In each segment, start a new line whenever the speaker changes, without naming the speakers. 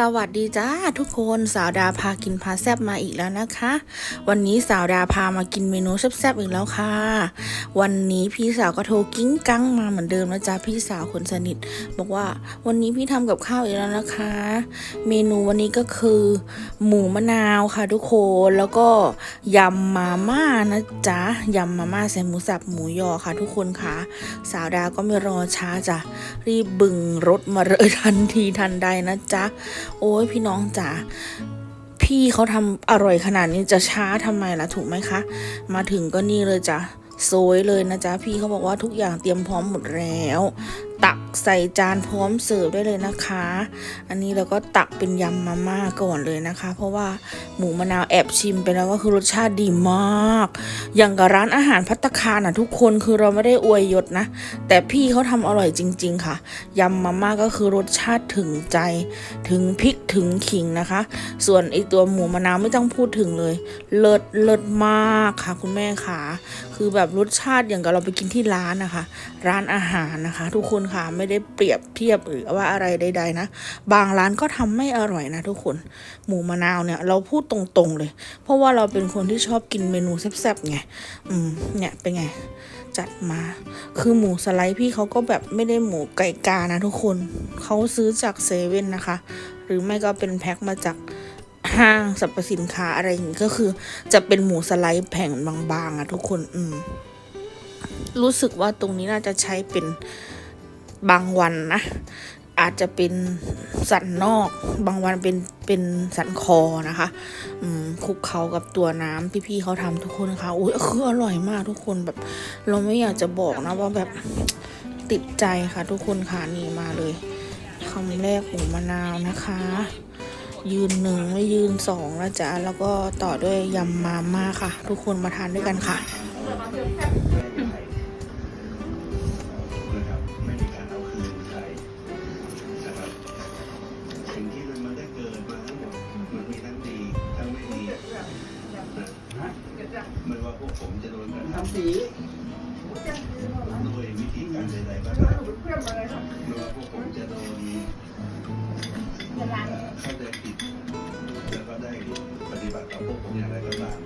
สวัสดีจ้าทุกคนสาวดาพากินพาแซบมาอีกแล้วนะคะ วันนี้สาวดาพามากินเมนูแซบๆอีกแล้วค่ะ วันนี้พี่สาวก็โทรกิ้งกังมาเหมือนเดิมนะจ๊ะพี่สาวคนสนิท บอกว่าวันนี้พี่ทำกับข้าวอีกแล้วนะคะ เมนูวันนี้ก็คือ หมูมะนาวค่ะทุกคนแล้วก็ยำมาม่านะจ๊ะยำมาม่าใส่หมูสับหมูยอค่ะ ทุกคนค่ะ สาวดาก็ไม่รอช้าจ้ะรีบบึงรถมาเลยทันทีทันใดนะจ๊ะโอ้ยพี่น้องจ๋าพี่เขาทำอร่อยขนาดนี้จะช้าทำไมล่ะถูกไหมคะ มาถึงก็นี่เลยจ้ะโซยเลยนะจ๊ะพี่เขาบอกว่าทุกอย่างเตรียมพร้อมหมดแล้ว ตักใส่จานพร้อมเสิร์ฟได้เลยนะคะ อันนี้เราก็ตักเป็นยำมาม่าก่อนเลยนะคะ เพราะว่าหมูมะนาวแอบชิมไปแล้วก็คือรสชาติดีมาก อย่างกับร้านอาหารพัตคารนะทุกคนคือเราไม่ได้อวยยศนะ แต่พี่เขาทำอร่อยจริง ๆ ค่ะยำมาม่าก็คือรสชาติถึงใจ ถึงพริกถึงขิงนะคะ ส่วนไอตัวหมูมะนาวไม่ต้องพูดถึงเลย เลิศเลิศมากค่ะ คุณแม่ค่ะ คือแบบรสชาติอย่างกับเราไปกินที่ร้านนะคะ ร้านอาหารนะคะ ทุกคนค่ะไม่ได้เปรียบเทียบหรือว่าอะไรใด ๆ นะ บางร้านก็ทำไม่อร่อยนะทุกคน หมูมะนาวเนี่ย เราพูดตรงๆเลย เพราะว่าเราเป็นคนที่ชอบกินเมนูแซ่บๆไงอืมเนี่ยเป็นไง จัดมา คือหมูสไลด์พี่เขาก็แบบไม่ได้หมูไก่กานะทุกคนเขาซื้อจากเซเว่นนะคะ หรือไม่ก็เป็นแพ็คมาจากห้างสรรพสินค้าอะไรอย่างนี้ก็คือ จะเป็นหมูสไลด์แผ่นบางๆอะทุกคน อืม รู้สึกว่าตรงนี้น่าจะใช้เป็น บางวันนะ อาจจะเป็นสันนอก บางวันเป็นเป็นสันคอนะคะคลุกเขากับตัวน้ำที่พี่เขาทำทุกคนค่ะอุ้ยคืออร่อยมากทุกคนแบบ เราไม่อยากจะบอกนะว่าแบบติดใจค่ะ ทุกคนค่ะนี่มาเลยคำแรกหมูมะนาวนะคะ ยืนหนึ่งไม่ยืนสองแล้วจ้ะแล้วก็ต่อด้วยยำมาม่าค่ะ ทุกคนมาทานด้วยกันค่ะ
นกระทำด้วยวิธีการใดๆก็ตามไม่ว่าพวกผมจะโดนเอ่อเข้าใจผิดแล้วก็ได้ปฏิบัติกับพวกผมอย่างไรก็ตาม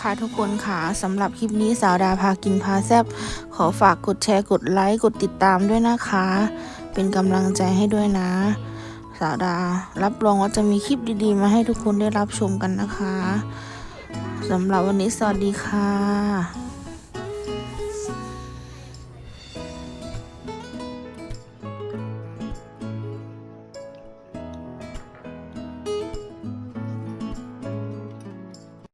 ค่ะทุกคนค่ะสำหรับคลิปนี้สาวดาพากินพาแซบขอฝากกดแชร์กดไลค์กดติดตามด้วยนะคะ เป็นกำลังใจให้ด้วยนะ สาวดา รับรองว่าจะมีคลิปดีๆ มาให้ทุกคนได้รับชมกันนะคะสำหรับวันนี้สวัสดีค่ะ